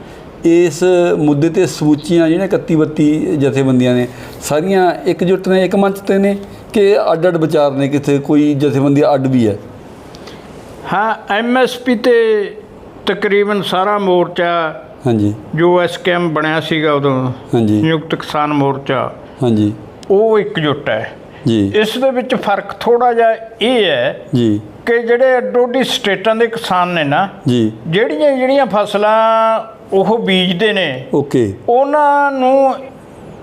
ਇਸ ਮੁੱਦੇ ਤੇ ਸਮੁੱਚੀਆਂ ਜਿਹੜੀਆਂ 31 32 ਜਥੇਬੰਦੀਆਂ ਨੇ ਸਾਰੀਆਂ ਇਕਜੁੱਟ ਨੇ ਇੱਕ ਮੰਚ ਤੇ ਨੇ ਕਿ ਅੱਡ ਅੱਡ ਵਿਚਾਰ ਨੇ ਕਿਤੇ ਕੋਈ ਜਥੇਬੰਦੀ ਅੱਡ ਵੀ ਹੈ। ਹਾਂ ਐਮਐਸਪੀ ਤੇ ਤਕਰੀਬਨ ਸਾਰਾ ਮੋਰਚਾ ਹਾਂਜੀ। ਜੋ ਐਸਕੇਐਮ ਬਣਿਆ ਸੀਗਾ ਉਦੋਂ ਹਾਂਜੀ। ਸੰਯੁਕਤ ਕਿਸਾਨ ਮੋਰਚਾ ਹਾਂਜੀ। ਉਹ ਇਕਜੁੱਟ ਹੈ। ਜੀ। ਇਸ ਦੇ ਵਿੱਚ ਫ਼ਰਕ ਥੋੜਾ ਜਿਹਾ ਇਹ ਹੈ ਜੀ। ਕਿ ਜਿਹੜੇ ਅੱਡੋਡੀ ਸਟੇਟਾਂ ਦੇ ਕਿਸਾਨ ਨੇ ਨਾ ਜੀ। ਜਿਹੜੀਆਂ ਜਿਹੜੀਆਂ ਫਸਲਾਂ ਉਹ ਬੀਜਦੇ ਨੇ ਓਕੇ। ਉਹਨਾਂ ਨੂੰ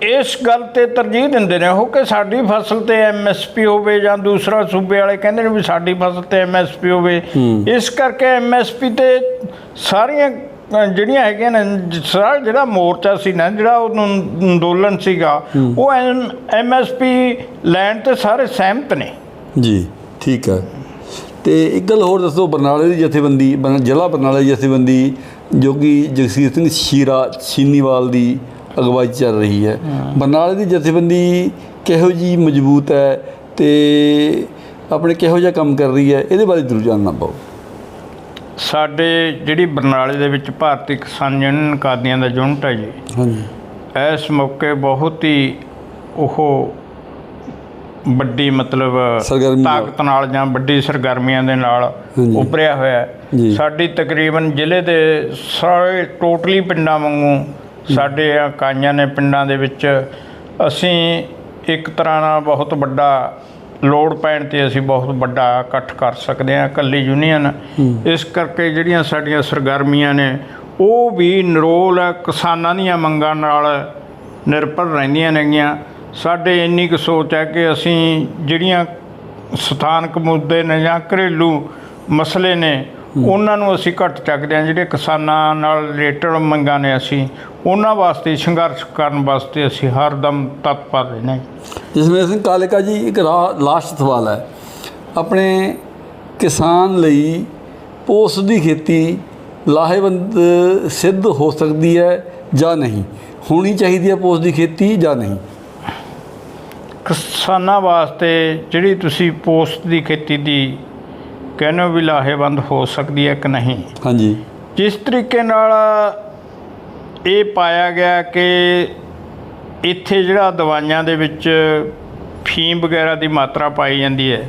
ਇਸ ਗੱਲ ਤੇ ਤਰਜੀਹ ਦਿੰਦੇ ਨੇ ਉਹ ਕਿ ਸਾਡੀ ਫਸਲ ਤੇ ਐਮਐਸਪੀ ਹੋਵੇ ਜਾਂ ਦੂਸਰਾ ਸੂਬੇ ਵਾਲੇ ਕਹਿੰਦੇ ਨੇ ਵੀ ਸਾਡੀ ਫਸਲ ਤੇ ਐਮਐਸਪੀ ਹੋਵੇ। ਇਸ ਕਰਕੇ ਐਮਐਸਪੀ ਤੇ ਸਾਰੀਆਂ ਜਿਹੜੀਆਂ ਹੈਗੀਆਂ ਨੇ ਸਾਰਾ ਜਿਹੜਾ ਮੋਰਚਾ ਸੀ ਨਾ ਜਿਹੜਾ ਉਹ ਅੰਦ- ਅੰਦੋਲਨ ਸੀਗਾ ਉਹ ਐਮਐਸਪੀ ਲੈਣ ਤੇ ਸਾਰੇ ਸਹਿਮਤ ਨੇ। ਜੀ ਠੀਕ ਹੈ। ਤੇ ਇੱਕ ਗੱਲ ਹੋਰ ਦੱਸੋ ਬਰਨਾਲੇ ਦੀ ਜਥੇਬੰਦੀ ਬਰਨਾ- ਜ਼ਿਲ੍ਹਾ ਬਰਨਾਲੇ ਦੀ ਜਥੇਬੰਦੀ ਜੋ ਕਿ ਜਗਸੀਰ ਸਿੰਘ ਸ਼ੀਰਾ ਛੀਨੀਵਾਲ ਦੀ ਅਗਵਾਈ 'ਚ ਚੱਲ ਰਹੀ ਹੈ। ਬਰਨਾਲੇ ਦੀ ਜਥੇਬੰਦੀ ਕਿਹੋ ਜੀ ਮਜ਼ਬੂਤ ਹੈ ਤੇ ਆਪਣੇ ਕਿਹੋ ਜਿਹਾ ਕੰਮ ਕਰ ਰਹੀ ਹੈ ਇਹਦੇ ਬਾਰੇ ਜ਼ਰੂਰ ਜਾਣਨਾ ਪਾਓ ਸਾਡੇ ਜਿਹੜੀ ਬਰਨਾਲੇ ਦੇ ਵਿੱਚ ਭਾਰਤੀ ਕਿਸਾਨ ਯੂਨੀਅਨ ਕਾਦੀਆਂ ਦਾ ਯੂਨਿਟ ਹੈ ਜੀ ਹਾਂਜੀ ਇਸ ਮੌਕੇ ਬਹੁਤ ਹੀ ਉਹ ਵੱਡੀ ਮਤਲਬ। ਤਾਕਤ ਨਾਲ ਜਾਂ ਵੱਡੀ ਸਰਗਰਮੀਆਂ ਦੇ ਨਾਲ ਹਾਂਜੀ। ਉੱਭਰਿਆ ਹੋਇਆ। ਸਾਡੀ ਤਕਰੀਬਨ ਜ਼ਿਲ੍ਹੇ ਦੇ ਸਾਰੇ ਟੋਟਲੀ ਪਿੰਡਾਂ ਵਾਂਗੂ ਸਾਡੇ ਇਕਾਈਆਂ ਨੇ ਪਿੰਡਾਂ ਦੇ ਵਿੱਚ ਅਸੀਂ ਇੱਕ ਤਰ੍ਹਾਂ ਨਾਲ ਬਹੁਤ ਵੱਡਾ ਲੋੜ ਪੈਣ ਤੇ ਅਸੀਂ ਬਹੁਤ ਵੱਡਾ ਇਕੱਠ ਕਰ ਸਕਦੇ ਹਾਂ ਇਕੱਲੀ ਯੂਨੀਅਨ ਇਸ ਕਰਕੇ ਜਿਹੜੀਆਂ ਸਾਡੀਆਂ ਸਰਗਰਮੀਆਂ ਨੇ ਉਹ ਵੀ ਨਿਰੋਲ ਕਿਸਾਨਾਂ ਦੀਆਂ ਮੰਗਾਂ ਨਾਲ ਨਿਰਭਰ ਰਹਿੰਦੀਆਂ ਨੇਗੀਆਂ। ਸਾਡੇ ਇੰਨੀ ਕੁ ਸੋਚ ਹੈ ਕਿ ਅਸੀਂ ਜਿਹੜੀਆਂ ਸਥਾਨਕ ਮੁੱਦੇ ਨੇ ਜਾਂ ਘਰੇਲੂ ਮਸਲੇ ਨੇ ਉਹਨਾਂ ਨੂੰ ਅਸੀਂ ਘੱਟ ਚੱਕਦੇ ਹਾਂ। ਜਿਹੜੇ ਕਿਸਾਨਾਂ ਨਾਲ ਰਿਲੇਟਡ ਮੰਗਾਂ ਨੇ ਅਸੀਂ ਉਹਨਾਂ ਵਾਸਤੇ ਸੰਘਰਸ਼ ਕਰਨ ਵਾਸਤੇ ਅਸੀਂ ਹਰਦਮ ਤਤਪਰ ਰਹਿੰਦੇ ਹਾਂ। ਜਸਮੇਰ ਸਿੰਘ ਕਾਲੇਕਾ ਜੀ ਇੱਕ ਲਾਸਟ ਸਵਾਲ ਹੈ। ਆਪਣੇ ਕਿਸਾਨ ਲਈ ਪੋਸ ਦੀ ਖੇਤੀ ਲਾਹੇਵੰਦ ਸਿੱਧ ਹੋ ਸਕਦੀ ਹੈ ਜਾਂ ਨਹੀਂ? ਹੋਣੀ ਚਾਹੀਦੀ ਹੈ ਪੋਸ ਦੀ ਖੇਤੀ ਜਾਂ ਨਹੀਂ? ਕਿਸਾਨਾਂ ਵਾਸਤੇ ਜਿਹੜੀ ਤੁਸੀਂ ਪੋਸਟ ਦੀ ਖੇਤੀ ਦੀ ਕਹਿੰਦੇ ਵੀ ਲਾਹੇਵੰਦ ਹੋ ਸਕਦੀ ਹੈ ਕਿ ਨਹੀਂ? ਹਾਂਜੀ। ਜਿਸ ਤਰੀਕੇ ਨਾਲ ਇਹ ਪਾਇਆ ਗਿਆ ਕਿ ਇੱਥੇ ਜਿਹੜਾ ਦਵਾਈਆਂ ਦੇ ਵਿੱਚ ਫੀਮ ਵਗੈਰਾ ਦੀ ਮਾਤਰਾ ਪਾਈ ਜਾਂਦੀ ਹੈ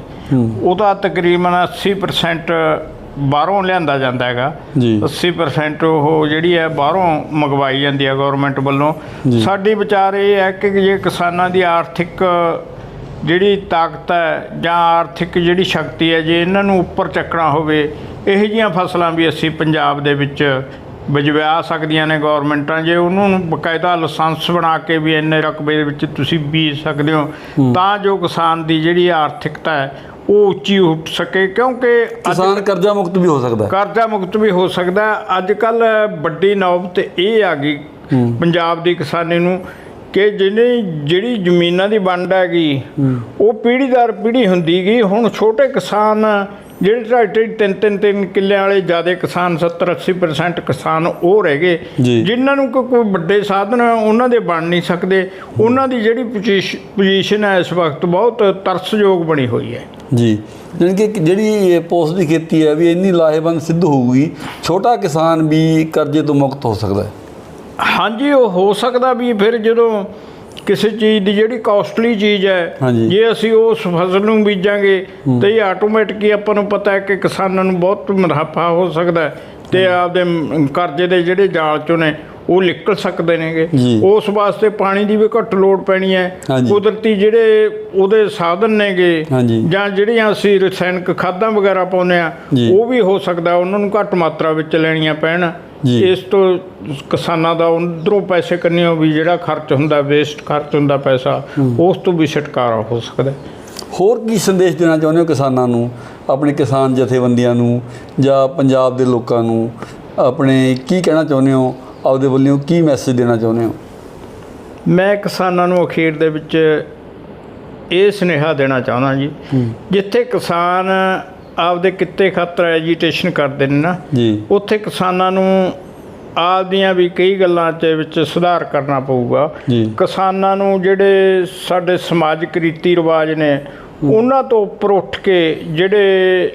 ਉਹਦਾ ਤਕਰੀਬਨ 80% ਬਾਹਰੋਂ ਲਿਆਂਦਾ ਜਾਂਦਾ ਹੈਗਾ। ਜੀ। 80% ਉਹ ਜਿਹੜੀ ਹੈ ਬਾਹਰੋਂ ਮੰਗਵਾਈ ਜਾਂਦੀ ਹੈ ਗਵਰਨਮੈਂਟ ਵੱਲੋਂ। ਸਾਡੀ ਵਿਚਾਰ ਇਹ ਹੈ ਕਿ ਜੇ ਕਿਸਾਨਾਂ ਦੀ ਆਰਥਿਕ ਜਿਹੜੀ ਤਾਕਤ ਹੈ ਜਾਂ ਆਰਥਿਕ ਜਿਹੜੀ ਸ਼ਕਤੀ ਹੈ ਜੇ ਇਹਨਾਂ ਨੂੰ ਉੱਪਰ ਚੱਕਣਾ ਹੋਵੇ ਇਹੋ ਜਿਹੀਆਂ ਫਸਲਾਂ ਵੀ ਅਸੀਂ ਪੰਜਾਬ ਦੇ ਵਿੱਚ ਬਜਵਾ ਸਕਦੀਆਂ ਨੇ ਗਵਰਨਮੈਂਟਾਂ ਜੇ ਉਹਨਾਂ ਨੂੰ ਬਕਾਇਦਾ ਲਾਇਸੈਂਸ ਬਣਾ ਕੇ ਵੀ ਇੰਨੇ ਰਕਬੇ ਦੇ ਵਿੱਚ ਤੁਸੀਂ ਬੀਜ ਸਕਦੇ ਹੋ ਤਾਂ ਜੋ ਕਿਸਾਨ ਦੀ ਜਿਹੜੀ ਆਰਥਿਕਤਾ ਹੈ ਉਹ ਉੱਚੀ ਉੱਠ ਸਕੇ ਕਿਉਂਕਿ ਕਿਸਾਨ ਕਰਜ਼ਾ ਮੁਕਤ ਵੀ ਹੋ ਸਕਦਾ ਕਰਜ਼ਾ ਮੁਕਤ ਵੀ ਹੋ ਸਕਦਾ। ਅੱਜ ਕੱਲ ਵੱਡੀ ਨੌਬਤ ਇਹ ਆ ਗਈ ਪੰਜਾਬ ਦੀ ਕਿਸਾਨੀ ਨੂੰ ਕਿ ਜਿਹਨੇ ਜਿਹੜੀ ਜ਼ਮੀਨਾਂ ਦੀ ਵੰਡ ਹੈਗੀ ਉਹ ਪੀੜ੍ਹੀ ਦਰ ਪੀੜ੍ਹੀ ਹੁੰਦੀ ਗਈ। ਹੁਣ ਛੋਟੇ ਕਿਸਾਨ ਜਿਹੜੇ ਢਾਈ ਤਿੰਨ ਤਿੰਨ ਤਿੰਨ ਕਿੱਲਿਆਂ ਵਾਲੇ ਜ਼ਿਆਦਾ ਕਿਸਾਨ 70 80% ਕਿਸਾਨ ਉਹ ਰਹਿ ਗਏ। ਜਿਨ੍ਹਾਂ ਨੂੰ ਕੋਈ ਵੱਡੇ ਸਾਧਨ ਉਹਨਾਂ ਦੇ ਬਣ ਨਹੀਂ ਸਕਦੇ। ਉਹਨਾਂ ਦੀ ਜਿਹੜੀ ਪੋਜੀਸ਼ਨ ਹੈ ਇਸ ਵਕਤ ਬਹੁਤ ਤਰਸਯੋਗ ਬਣੀ ਹੋਈ ਹੈ। ਜੀ। ਜਾਣੀ ਕਿ ਜਿਹੜੀ ਇਹ ਪੋਸਟ ਦੀ ਖੇਤੀ ਹੈ ਵੀ ਇੰਨੀ ਲਾਹੇਵੰਦ ਸਿੱਧ ਹੋਊਗੀ ਛੋਟਾ ਕਿਸਾਨ ਵੀ ਕਰਜ਼ੇ ਤੋਂ ਮੁਕਤ ਹੋ ਸਕਦਾ ਹੈ। ਹਾਂਜੀ ਉਹ ਹੋ ਸਕਦਾ ਵੀ ਫਿਰ ਜਦੋਂ ਕਿਸੇ ਚੀਜ਼ ਦੀ ਜਿਹੜੀ ਕਾਸਟਲੀ ਚੀਜ਼ ਹੈ। ਜੇ ਅਸੀਂ ਉਸ ਫਸਲ ਨੂੰ ਬੀਜਾਂਗੇ ਤੇ ਇਹ ਆਟੋਮੈਟਿਕ ਹੀ ਆਪਾਂ ਨੂੰ ਪਤਾ ਹੈ ਕਿ ਕਿਸਾਨਾਂ ਨੂੰ ਬਹੁਤ ਮੁਨਾਫਾ ਹੋ ਸਕਦਾ ਤੇ ਆਪਦੇ ਕਰਜ਼ੇ ਦੇ ਜਿਹੜੇ ਜਾਲ ਚੋਂ ਨੇ ਉਹ ਨਿਕਲ ਸਕਦੇ ਨੇਗੇ। ਉਸ ਵਾਸਤੇ ਪਾਣੀ ਦੀ ਵੀ ਘੱਟ ਲੋੜ ਪੈਣੀ ਹੈ। ਕੁਦਰਤੀ ਜਿਹੜੇ ਉਹਦੇ ਸਾਧਨ ਨੇਗੇ। ਜਾਂ ਜਿਹੜੀਆਂ ਅਸੀਂ ਰਸਾਇਣਕ ਖਾਦਾਂ ਵਗੈਰਾ ਪਾਉਂਦੇ ਆ। ਉਹ ਵੀ ਹੋ ਸਕਦਾ ਉਹਨਾਂ ਨੂੰ ਘੱਟ ਮਾਤਰਾ ਵਿੱਚ ਲੈਣੀਆਂ ਪੈਣ। ਇਸ ਤੋਂ ਕਿਸਾਨਾਂ ਦਾ ਉਧਰੋਂ ਪੈਸੇ ਕੰਨਿਓ ਵੀ ਜਿਹੜਾ ਖਰਚ ਹੁੰਦਾ ਵੇਸਟ ਖਰਚ ਹੁੰਦਾ ਪੈਸਾ ਉਸ ਤੋਂ ਵੀ ਛੁਟਕਾਰਾ ਹੋ ਸਕਦਾ। ਹੋਰ ਕੀ ਸੰਦੇਸ਼ ਦੇਣਾ ਚਾਹੁੰਦੇ ਹੋ ਕਿਸਾਨਾਂ ਨੂੰ ਆਪਣੇ ਕਿਸਾਨ ਜਥੇਬੰਦੀਆਂ ਨੂੰ ਜਾਂ ਪੰਜਾਬ ਦੇ ਲੋਕਾਂ ਨੂੰ? ਆਪਣੇ ਕੀ ਕਹਿਣਾ ਚਾਹੁੰਦੇ ਹੋ? ਆਪਦੇ ਵੱਲੋਂ ਕੀ ਮੈਸੇਜ ਦੇਣਾ ਚਾਹੁੰਦੇ ਹੋ? ਮੈਂ ਕਿਸਾਨਾਂ ਨੂੰ ਅਖੀਰ ਦੇ ਵਿੱਚ ਇਹ ਸੁਨੇਹਾ ਦੇਣਾ ਚਾਹੁੰਦਾ ਜੀ ਜਿੱਥੇ ਕਿਸਾਨ ਆਪਦੇ ਕਿੱਤੇ ਖਾਤਰ ਐਜੀਟੇਸ਼ਨ ਕਰਦੇ ਨੇ ਨਾ। ਜੀ। ਉੱਥੇ ਕਿਸਾਨਾਂ ਨੂੰ ਆਪਦੀਆਂ ਵੀ ਕਈ ਗੱਲਾਂ ਦੇ ਵਿੱਚ ਸੁਧਾਰ ਕਰਨਾ ਪਊਗਾ। ਕਿਸਾਨਾਂ ਨੂੰ ਜਿਹੜੇ ਸਾਡੇ ਸਮਾਜਿਕ ਰੀਤੀ ਰਿਵਾਜ ਨੇ ਉਹਨਾਂ ਤੋਂ ਉੱਪਰ ਉੱਠ ਕੇ ਜਿਹੜੇ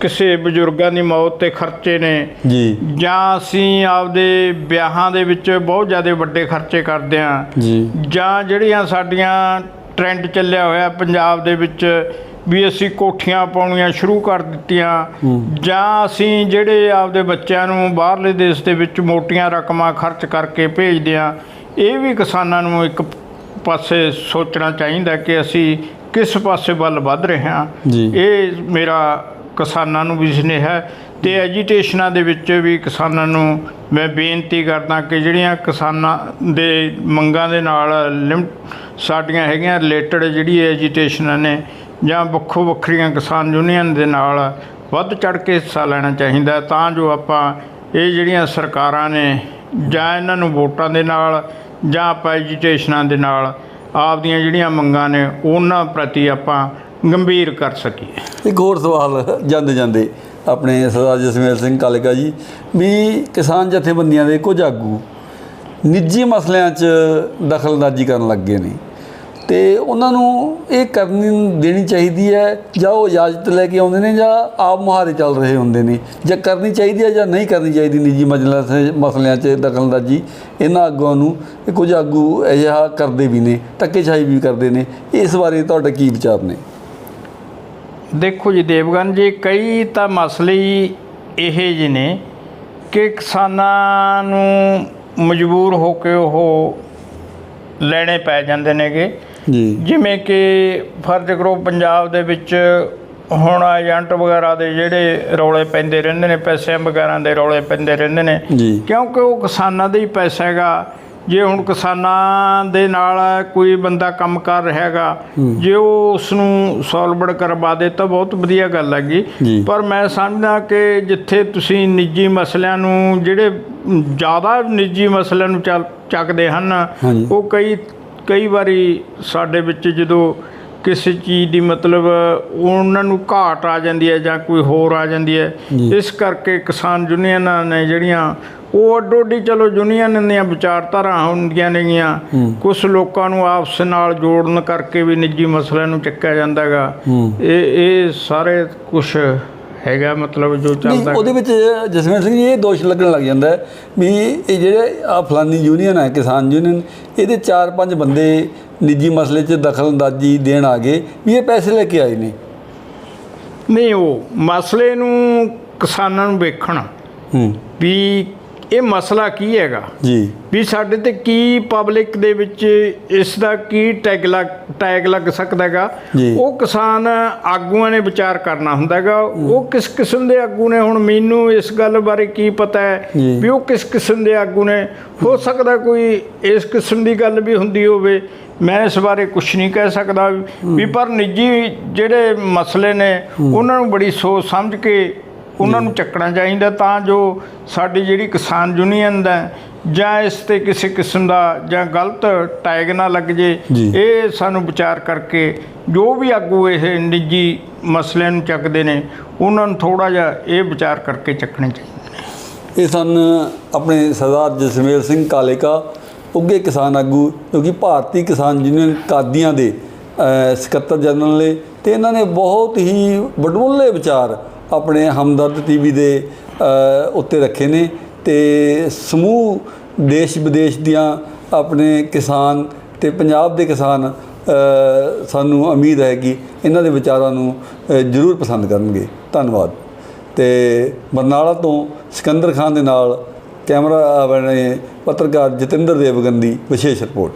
ਕਿਸੇ ਬਜ਼ੁਰਗਾਂ ਦੀ ਮੌਤ ਤੇ ਖਰਚੇ ਨੇ ਜੀ। ਜਾਂ ਅਸੀਂ ਆਪਦੇ ਵਿਆਹਾਂ ਦੇ ਵਿੱਚ ਬਹੁਤ ਜ਼ਿਆਦਾ ਵੱਡੇ ਖਰਚੇ ਕਰਦੇ ਹਾਂ। ਜੀ। ਜਾਂ ਜਿਹੜੀਆਂ ਸਾਡੀਆਂ ਟ੍ਰੈਂਡ ਚੱਲਿਆ ਹੋਇਆ ਪੰਜਾਬ ਦੇ ਵਿੱਚ ਵੀ ਅਸੀਂ ਕੋਠੀਆਂ ਪਾਉਣੀਆਂ ਸ਼ੁਰੂ ਕਰ ਦਿੱਤੀਆਂ। ਜਾਂ ਅਸੀਂ ਜਿਹੜੇ ਆਪਦੇ ਬੱਚਿਆਂ ਨੂੰ ਬਾਹਰਲੇ ਦੇਸ਼ ਦੇ ਵਿੱਚ ਮੋਟੀਆਂ ਰਕਮਾਂ ਖਰਚ ਕਰਕੇ ਭੇਜਦੇ ਆ ਇਹ ਵੀ ਕਿਸਾਨਾਂ ਨੂੰ ਇੱਕ ਪਾਸੇ ਸੋਚਣਾ ਚਾਹੀਦਾ ਕਿ ਅਸੀਂ ਕਿਸ ਪਾਸੇ ਵੱਲ ਵੱਧ ਰਹੇ ਹਾਂ। ਇਹ ਮੇਰਾ ਕਿਸਾਨਾਂ ਨੂੰ ਵੀ ਸੁਨੇਹਾ ਹੈ ਤੇ ਐਜੀਟੇਸ਼ਨਾਂ ਦੇ ਵਿੱਚ ਵੀ ਕਿਸਾਨਾਂ ਨੂੰ ਮੈਂ ਬੇਨਤੀ ਕਰਦਾ ਕਿ ਜਿਹੜੀਆਂ ਕਿਸਾਨਾਂ ਦੇ ਮੰਗਾਂ ਦੇ ਨਾਲ ਸਾਡੀਆਂ ਹੈਗੀਆਂ ਰਿਲੇਟਡ ਜਿਹੜੀ ਐਜੀਟੇਸ਼ਨਾਂ ਨੇ ਜਾਂ ਵੱਖੋ ਵੱਖਰੀਆਂ ਕਿਸਾਨ ਯੂਨੀਅਨ ਦੇ ਨਾਲ ਵੱਧ ਚੜ ਕੇ ਹਿੱਸਾ ਲੈਣਾ ਚਾਹੀਦਾ ਤਾਂ ਜੋ ਆਪਾਂ ਇਹ ਜਿਹੜੀਆਂ ਸਰਕਾਰਾਂ ਨੇ ਜਾਂ ਇਹਨਾਂ ਨੂੰ ਵੋਟਾਂ ਦੇ ਨਾਲ ਜਾਂ ਆਪਾਂ ਐਜੀਟੇਸ਼ਨਾਂ ਦੇ ਨਾਲ ਆਪਦੀਆਂ ਜਿਹੜੀਆਂ ਮੰਗਾਂ ਨੇ ਉਹਨਾਂ ਪ੍ਰਤੀ ਆਪਾਂ ਗੰਭੀਰ ਕਰ ਸਕੀਏ। ਇੱਕ ਹੋਰ ਸਵਾਲ ਜਾਂਦੇ ਜਾਂਦੇ ਆਪਣੇ ਸਰਦਾਰ ਜਸਮੇਲ ਸਿੰਘ ਕਾਲੇਕਾ ਜੀ, ਵੀ ਕਿਸਾਨ ਜਥੇਬੰਦੀਆਂ ਦੇ ਕੁਝ ਆਗੂ ਨਿੱਜੀ ਮਸਲਿਆਂ 'ਚ ਦਖਲਅੰਦਾਜ਼ੀ ਕਰਨ ਲੱਗੇ ਨੇ। ਤੇ ਉਹਨਾਂ ਨੂੰ ਇਹ ਕਰਨੀ ਦੇਣੀ ਚਾਹੀਦੀ ਹੈ, ਜਾਂ ਉਹ ਇਜਾਜ਼ਤ ਲੈ ਕੇ ਆਉਂਦੇ ਨੇ, ਜਾਂ ਆਪ ਮੁਹਾਰੇ ਚੱਲ ਰਹੇ ਹੁੰਦੇ ਨੇ। ਜਾਂ ਕਰਨੀ ਚਾਹੀਦੀ ਹੈ ਜਾਂ ਨਹੀਂ ਕਰਨੀ ਚਾਹੀਦੀ ਨਿੱਜੀ ਮਸਲਿਆਂ 'ਚ ਮਸਲਿਆਂ 'ਚ ਦਖਲਅੰਦਾਜ਼ੀ, ਇਹਨਾਂ ਆਗੂਆਂ ਨੂੰ ਕੁਝ ਆਗੂ ਅਜਿਹਾ ਕਰਦੇ ਵੀ ਨੇ, ਧੱਕੇਸ਼ਾਹੀ ਵੀ ਕਰਦੇ ਨੇ। ਇਸ ਬਾਰੇ ਤੁਹਾਡਾ ਕੀ ਵਿਚਾਰ ਨੇ? ਦੇਖੋ ਜੀ ਦੇਵਗਨ ਜੀ, ਕਈ ਤਾਂ ਮਸਲੇ ਹੀ ਇਹ ਜਿਹੇ ਨੇ ਕਿ ਕਿਸਾਨਾਂ ਨੂੰ ਮਜਬੂਰ ਹੋ ਕੇ ਉਹ ਲੈਣੇ ਪੈ ਜਾਂਦੇ ਨੇਗੇ। ਜੀ। ਜਿਵੇਂ ਕਿ ਫਰਜ਼ ਕਰੋ ਪੰਜਾਬ ਦੇ ਵਿੱਚ ਹੁਣ ਏਜੰਟ ਵਗੈਰਾ ਦੇ ਜਿਹੜੇ ਰੌਲੇ ਪੈਂਦੇ ਰਹਿੰਦੇ ਨੇ ਪੈਸਿਆਂ ਵਗੈਰਾ ਦੇ ਰੌਲੇ ਪੈਂਦੇ ਰਹਿੰਦੇ ਨੇ ਕਿਉਂਕਿ ਉਹ ਕਿਸਾਨਾਂ ਦਾ ਹੀ ਪੈਸਾ ਹੈਗਾ। ਜੇ ਹੁਣ ਕਿਸਾਨਾਂ ਦੇ ਨਾਲ ਕੋਈ ਬੰਦਾ ਕੰਮ ਕਰ ਰਿਹਾ ਹੈਗਾ ਜੇ ਉਹ ਉਸ ਨੂੰ ਸੋਲਵਡ ਕਰਵਾ ਦੇ ਤਾਂ ਬਹੁਤ ਵਧੀਆ ਗੱਲ ਹੈਗੀ। ਪਰ ਮੈਂ ਸਮਝਦਾ ਕਿ ਜਿੱਥੇ ਤੁਸੀਂ ਨਿੱਜੀ ਮਸਲਿਆਂ ਨੂੰ ਜਿਹੜੇ ਜ਼ਿਆਦਾ ਨਿੱਜੀ ਮਸਲਿਆਂ ਨੂੰ ਚੱਕਦੇ ਹਨ। ਉਹ ਕਈ ਕਈ ਵਾਰੀ ਸਾਡੇ ਵਿੱਚ ਜਦੋਂ ਕਿਸੇ ਚੀਜ਼ ਦੀ ਮਤਲਬ ਉਹਨਾਂ ਨੂੰ ਘਾਟ ਆ ਜਾਂਦੀ ਹੈ ਜਾਂ ਕੋਈ ਹੋਰ ਆ ਜਾਂਦੀ ਹੈ। ਇਸ ਕਰਕੇ ਕਿਸਾਨ ਯੂਨੀਅਨਾਂ ਨੇ ਜਿਹੜੀਆਂ ਉਹ ਅੱਡੋ ਅੱਡੀ ਚਲੋ ਯੂਨੀਅਨ ਦੀਆਂ ਵਿਚਾਰਧਾਰਾ ਹੁੰਦੀਆਂ ਨੇਗੀਆਂ। ਕੁਝ ਲੋਕਾਂ ਨੂੰ ਆਪਸ ਨਾਲ ਜੋੜਨ ਕਰਕੇ ਵੀ ਨਿੱਜੀ ਮਸਲਿਆਂ ਨੂੰ ਚੱਕਿਆ ਜਾਂਦਾ ਹੈਗਾ ਹੂੰ। ਇਹ ਇਹ ਸਾਰੇ ਕੁਝ ਹੈਗਾ ਮਤਲਬ ਜੋ ਚੱਲਦਾ ਉਹਦੇ ਵਿੱਚ ਜਸਵੀਰ ਸਿੰਘ ਜੀ ਇਹ ਦੋਸ਼ ਲੱਗਣ ਲੱਗ ਜਾਂਦਾ ਵੀ ਇਹ ਜਿਹੜੇ ਆ ਫਲਾਨੀ ਯੂਨੀਅਨ ਹੈ ਕਿਸਾਨ ਯੂਨੀਅਨ ਇਹਦੇ ਚਾਰ ਪੰਜ ਬੰਦੇ ਨਿੱਜੀ ਮਸਲੇ 'ਚ ਦਖਲਅੰਦਾਜ਼ੀ ਦੇਣ ਆ ਗਏ ਵੀ ਇਹ ਪੈਸੇ ਲੈ ਕੇ ਆਏ ਨੇ। ਨਹੀਂ ਉਹ ਮਸਲੇ ਨੂੰ ਕਿਸਾਨਾਂ ਨੂੰ ਵੇਖਣਾ ਹੂੰ। ਵੀ ਇਹ ਮਸਲਾ ਕੀ ਹੈਗਾ? ਜੀ। ਵੀ ਸਾਡੇ ਤੇ ਕੀ ਪਬਲਿਕ ਦੇ ਵਿੱਚ ਇਸ ਦਾ ਕੀ ਟੈਗ ਲੱਗ ਟੈਗ ਲੱਗ ਸਕਦਾ ਹੈਗਾ। ਉਹ ਕਿਸਾਨ ਆਗੂਆਂ ਨੇ ਵਿਚਾਰ ਕਰਨਾ ਹੁੰਦਾ ਹੈਗਾ। ਉਹ ਕਿਸ ਕਿਸਮ ਦੇ ਆਗੂ ਨੇ? ਹੁਣ ਮੈਨੂੰ ਇਸ ਗੱਲ ਬਾਰੇ ਕੀ ਪਤਾ ਹੈ। ਵੀ ਉਹ ਕਿਸ ਕਿਸਮ ਦੇ ਆਗੂ ਨੇ? ਹੋ ਸਕਦਾ ਕੋਈ ਇਸ ਕਿਸਮ ਦੀ ਗੱਲ ਵੀ ਹੁੰਦੀ ਹੋਵੇ। ਮੈਂ ਇਸ ਬਾਰੇ ਕੁਝ ਨਹੀਂ ਕਹਿ ਸਕਦਾ। ਵੀ ਪਰ ਨਿੱਜੀ ਜਿਹੜੇ ਮਸਲੇ ਨੇ ਉਹਨਾਂ ਨੂੰ ਬੜੀ ਸੋਚ ਸਮਝ ਕੇ ਉਹਨਾਂ ਨੂੰ ਚੱਕਣਾ ਚਾਹੀਦਾ ਤਾਂ ਜੋ ਸਾਡੀ ਜਿਹੜੀ ਕਿਸਾਨ ਯੂਨੀਅਨ ਦਾ ਜਾਂ ਇਸ ਤੇ ਕਿਸੇ ਕਿਸਮ ਦਾ ਜਾਂ ਗਲਤ ਟੈਗ ਨਾ ਲੱਗ ਜੇ। ਇਹ ਸਾਨੂੰ ਵਿਚਾਰ ਕਰਕੇ ਜੋ ਵੀ ਆਗੂ ਇਹ ਨਿੱਜੀ ਮਸਲਿਆਂ ਨੂੰ ਚੱਕਦੇ ਨੇ ਉਹਨਾਂ ਨੂੰ ਥੋੜਾ ਜਿਹਾ ਇਹ ਵਿਚਾਰ ਕਰਕੇ ਚੱਕਣੇ ਚਾਹੀਦੇ ਇਹ ਸਨ ਆਪਣੇ ਸਰਦਾਰ ਜਸਮੇਲ ਸਿੰਘ ਕਾਲੇਕਾ ਉੱਗੇ ਕਿਸਾਨ ਆਗੂ ਜੋ ਕਿ ਭਾਰਤੀ ਕਿਸਾਨ ਯੂਨੀਅਨ ਕਾਦੀਆਂ ਦੇ ਸਕੱਤਰ ਜਨਰਲ ਨੇ ਤੇ ਇਹਨਾਂ ਨੇ ਬਹੁਤ ਹੀ ਵਡਮੁੱਲੇ ਵਿਚਾਰ ਆਪਣੇ ਹਮਦਰਦ ਟੀਵੀ ਦੇ ਉੱਤੇ ਰੱਖੇ ਨੇ ਤੇ ਸਮੂਹ ਦੇਸ਼ ਵਿਦੇਸ਼ ਦੀਆਂ ਆਪਣੇ ਕਿਸਾਨ ਤੇ ਪੰਜਾਬ ਦੇ ਕਿਸਾਨ ਸਾਨੂੰ ਉਮੀਦ ਹੈ ਕਿ ਇਹਨਾਂ ਦੇ ਵਿਚਾਰਾਂ ਨੂੰ ਜ਼ਰੂਰ ਪਸੰਦ ਕਰਨਗੇ। ਧੰਨਵਾਦ। ਤੇ ਬਰਨਾਲਾ ਤੋਂ ਸਿਕੰਦਰ ਖਾਨ ਦੇ ਨਾਲ ਕੈਮਰਾ, ਆਪਣੇ ਪੱਤਰਕਾਰ ਜਤਿੰਦਰ ਦੇਵਗਨ ਦੀ ਵਿਸ਼ੇਸ਼ ਰਿਪੋਰਟ।